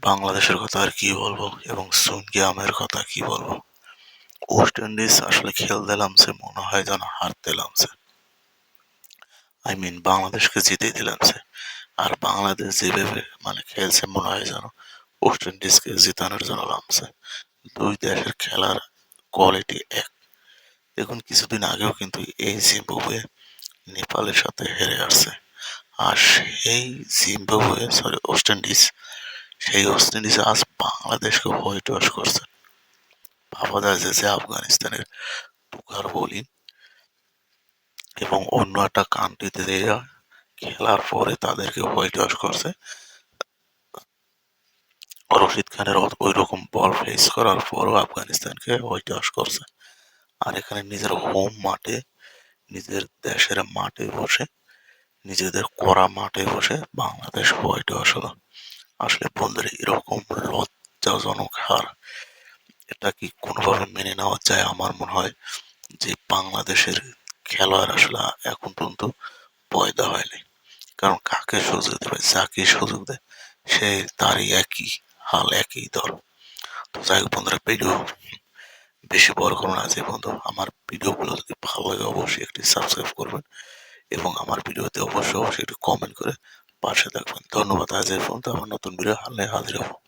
বাংলাদেশের কথা আর কি বলব এবং সুনগ্রামের কথা কি বলব? ওয়েস্ট ইন্ডিজ আসলে খেলতে নামছে, মনে হয় যেন হারতে নামছে। আই মিন বাংলাদেশকে জিতে দিলামছে আর বাংলাদেশ যেভাবে মানে খেলছে, মনে হয় যেন ওয়েস্ট ইন্ডিজকে জিতানোর জন্য নামছে। দুই দেশের খেলার কোয়ালিটি এক। দেখুন, কিছুদিন আগেও কিন্তু এই জিম্বাবুয়ে নেপালের সাথে হেরে আসছে। আর সেই জিম্বাবুয়ে সরি ওয়েস্ট ইন্ডিজ সেই ওয়েস্ট আজ বাংলাদেশকে হোয়াইট ওয়াশ করছে আফগানিস্তানের তুকার বোলিং এবং অন্য একটা কান্ট্রিতে খেলার পরে তাদেরকে হোয়াইট ওয়াশ করছে। রশিদ খানের ওই রকম বল ফেস করার পরও আফগানিস্তানকে হোয়াইট ওয়াশ করছে। আর এখানে নিজের হোম মাঠে, নিজের দেশের মাঠে বসে, নিজেদের করা মাঠে বসে বাংলাদেশ হোয়াইট ওয়াশ হলো। আসলে বন্ধুরা, এরকম লজ্জাজনক হার, এটা কি কোনোভাবে মেনে নেওয়া যায়? আমার মনে হয় যে বাংলাদেশের খেলোয়াড় আসলে এখন পর্যন্ত পয়দা হয়নি। কারণ কাকে সুযোগ দেবে, যাকে সুযোগ দেয়, সে তারই একই হাল, একই দল। তো যাই হোক বন্ধুরা, ভিডিও বেশি বড় করো আছে বন্ধু, আমার ভিডিওগুলো যদি ভালো লাগে অবশ্যই একটি সাবস্ক্রাইব করবেন এবং আমার ভিডিওতে অবশ্যই অবশ্যই একটু কমেন্ট করে পাশে থাকবেন। ধন্যবাদ আজ এই পর্যন্ত আমার নতুন ভিডিও হালে হাজির হব।